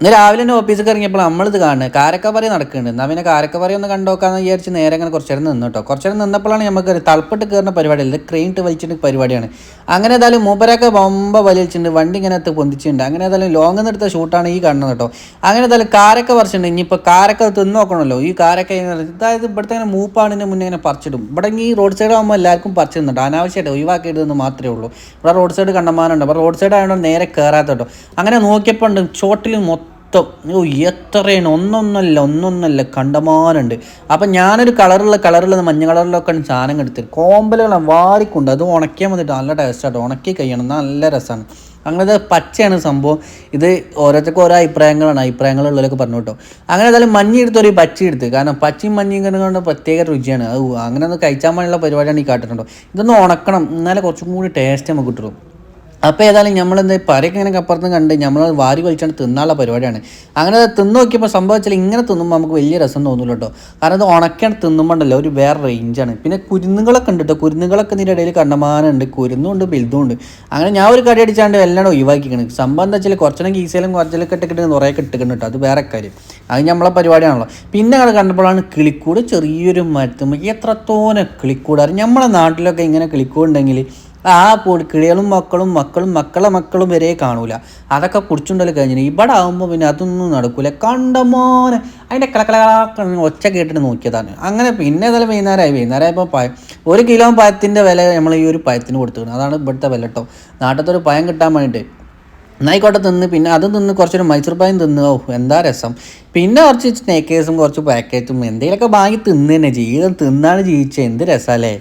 ഇന്ന് രാവിലെ തന്നെ ഓഫീസിൽ ഇറങ്ങിയപ്പോൾ നമ്മളിത് കാണുന്നത് കാരക്കപ്പറി നടക്കുന്നുണ്ട് എന്നാൽ പിന്നെ കാരക്കപ്പറി ഒന്ന് കണ്ടോക്കാന്ന് വിചാരിച്ച് നേരെ അങ്ങനെ കുറച്ച് നേരം നിന്നു കേട്ടോ കുറച്ച് നേരം നിന്നപ്പോഴാണ് നമുക്ക് തളപ്പിട്ട് കയറുന്ന പരിപാടിയല്ല ഇത് ക്രെയിൻ ഇട്ട് വലിച്ചിട്ട് പരിപാടിയാണ്. അങ്ങനെ ഏതായാലും മൂപ്പരൊക്കെ ബൊമ്പ വലിച്ചിട്ടുണ്ട് വണ്ടി ഇങ്ങനെ അത് പൊന്തിച്ചിട്ടുണ്ട്. അങ്ങനെ ഏതായാലും ലോങ് നിന്നെടുത്ത ഷൂട്ടാണ് ഈ കാണുന്നത് കേട്ടോ അങ്ങനെ ഏതായാലും കാരക്ക പറിച്ചിട്ടുണ്ട്. ഇനിയിപ്പോൾ കാരക്ക തിന്ന് നോക്കണമല്ലോ. ഈ കാരക്ക അതായത് ഇവിടുത്തെ ഇങ്ങനെ മൂപ്പാണിന് മുന്നേ ഇങ്ങനെ പറിച്ചിടും. ഇവിടെ ഈ റോഡ് സൈഡ് ആകുമ്പോൾ എല്ലാവർക്കും പറിച്ചിടുന്നുണ്ട് അനാവശ്യമായിട്ട് ഒഴിവാക്കിയിട്ടെന്ന് മാത്രമേ ഉള്ളൂ. ഇവിടെ റോഡ് സൈഡ് കണ്ടമാനുണ്ട് അപ്പോൾ റോഡ് സൈഡ് ആയതുകൊണ്ട് നേരെ കയറാത്ത കേട്ടോ അങ്ങനെ നോക്കിയപ്പോൾ ഉണ്ട്. ചോട്ടിൽ മൊത്തം ഓ എത്രയാണ്? ഒന്നൊന്നല്ല ഒന്നൊന്നല്ല കണ്ടമാനുണ്ട് അപ്പം ഞാനൊരു കളറുള്ള കളറുള്ള മഞ്ഞ കളറിലൊക്കെ സാധനം എടുത്തത്. കോമ്പലുകളാണ് വാരിക്കൊണ്ട് അത് ഉണക്കിയാൽ മതിട്ട് നല്ല ടേസ്റ്റായിട്ട് ഉണക്കി കഴിയണം. നല്ല രസമാണ് അങ്ങനത്തെ പച്ചയാണ് സംഭവം. ഇത് ഓരോരുത്തർക്കും ഓരോ അഭിപ്രായങ്ങളാണ്. അഭിപ്രായങ്ങളുള്ളവരൊക്കെ പറഞ്ഞു കേട്ടോ. അങ്ങനെ ഏതായാലും മഞ്ഞ എടുത്ത് ഒരു പച്ച എടുത്ത്. കാരണം പച്ചയും മഞ്ഞയും കണ്ടുകൊണ്ട് കൊണ്ട് പ്രത്യേക രുചിയാണ്. അത് അങ്ങനെ ഒന്ന് കഴിച്ചാൽ മതിയുള്ള പരിപാടിയാണ് ഈ കാട്ടുന്നുണ്ടോ ഇതൊന്ന് ഉണക്കണം. എന്നാലേ കുറച്ചും കൂടി ടേസ്റ്റ് നമുക്ക് കിട്ടുള്ളൂ. അപ്പോൾ ഏതായാലും നമ്മളെന്ത് പരക്കിങ്ങനെ അപ്പുറത്ത് കണ്ട് നമ്മൾ വാരി വലിച്ചാണ് തിന്നാനുള്ള പരിപാടിയാണ്. അങ്ങനെ തിന്ന് നോക്കിയപ്പോൾ സംഭവിച്ചാൽ ഇങ്ങനെ തിന്നുമ്പോൾ നമുക്ക് വലിയ രസം തോന്നില്ല കേട്ടോ കാരണം അത് ഉണക്കാണ് തിന്നുമ്പോണ്ടല്ലോ ഒരു വേറെ റേഞ്ചാണ് പിന്നെ കുരുന്നുകളൊക്കെ ഉണ്ട് കേട്ടോ കുരുന്നുകളൊക്കെ ഇതിന്റെ ഇടയിൽ കണ്ടമാനുണ്ട് കുരുന്നുണ്ട് ബിൽദുണ്ട്. അങ്ങനെ ഞാൻ ഒരു കടി അടിച്ചാണ്ട് എല്ലാം ഒഴിവാക്കിക്കണം. സംഭവം എന്താ വെച്ചാൽ കുറച്ചെണ്ണം കീസയിലും കുറച്ചിലൊക്കെ ഇട്ടിട്ട് കുറേ ഇട്ടിക്കണം കേട്ടോ അത് വേറെ കാര്യം. അത് നമ്മളെ പരിപാടിയാണല്ലോ. പിന്നെ അങ്ങനെ കണ്ടപ്പോഴാണ് കിളിക്കൂട് ചെറിയൊരു മരത്തുമ്പോൾ എത്രത്തോനെ കിളിക്കൂടാറ് നമ്മളെ നാട്ടിലൊക്കെ ഇങ്ങനെ കിളിക്കൂടുണ്ടെങ്കിൽ ആ പൊടി കിളികളും മക്കളും മക്കളും മക്കളെ മക്കളും വരെ കാണൂല. അതൊക്കെ കുടിച്ചുണ്ടല്ലോ കഴിഞ്ഞു ഇവിടെ ആകുമ്പോൾ പിന്നെ അതൊന്നും നടക്കൂല. കണ്ടമോനെ അതിന്റെ കളക്കള ഒച്ച കേട്ടിട്ട് നോക്കിയതാണ്. അങ്ങനെ പിന്നെ ഏതായാലും വൈകുന്നേരമായി. വൈകുന്നേരമായപ്പോൾ ഒരു കിലോ പഴത്തിന്റെ വില നമ്മൾ ഈ ഒരു പഴത്തിന് കൊടുത്തിരുന്നത് അതാണ് ഇവിടുത്തെ വില കേട്ടോ നാട്ടിലത്തെ ഒരു പഴം കിട്ടാൻ വേണ്ടിയിട്ട് എന്നായിക്കോട്ടെ തിന്ന്. പിന്നെ അത് തിന്ന് കുറച്ചൊരു മൈസൂർ പായം തിന്ന്. ഓ എന്താ രസം. പിന്നെ കുറച്ച് സ്നേക്കേഴ്സും കുറച്ച് പാക്കേജും എന്തെങ്കിലുമൊക്കെ വാങ്ങി തിന്ന് തന്നെ ജീവിതം തിന്നാണ് ജീവിച്ചത് എന്ത് രസമല്ലേ